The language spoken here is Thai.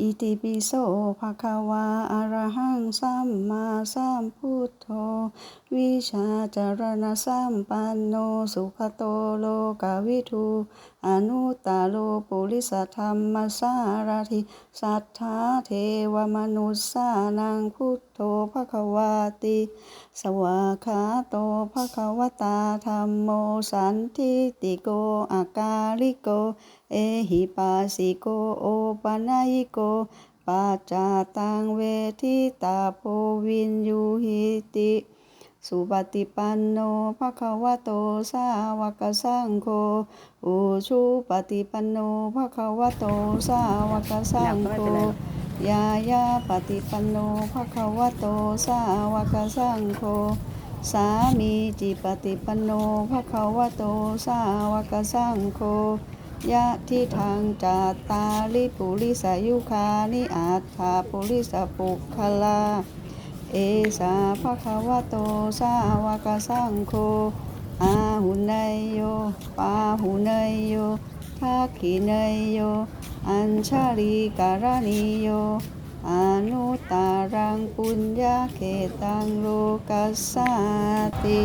อิติปิโสภะคะวาอะระหังสัมมาสัมพุทโธ วิชาจารณะสัมปันโนสุขโตโลกาวิทูอนุตตโลปุริสธรรมสารถิสัทธาเทวมนุสสานังพุทโธภะคะวาติ สวากขาโตภะคะวตาธรรมโมสันทิติโกอากาลิโกเอหิปัสิโกโอปะนะยิโกปัจจาตังเวทิตาโพวินยูหิติสุปฏิปันโนภะคะวะโตสาวกสังโฆอุชุปฏิปันโนภะคะวะโตสาวกสังโฆยายาปฏิปันโนภะคะวะโตสาวกสังโฆสามีจิปฏิปันโนภะคะวะโตสาวกสังโฆ ยะทิทางจาตาลิปุริสายุคานิอัตถาปุริสปุคลา เอสาภะควะโตสาวกสังโฆอาหุเนยโยปาหุเนยโยทักขิเนยโย อัญชาลีการณิโยอนุตารังปุญญาเขตังโลกัสสติ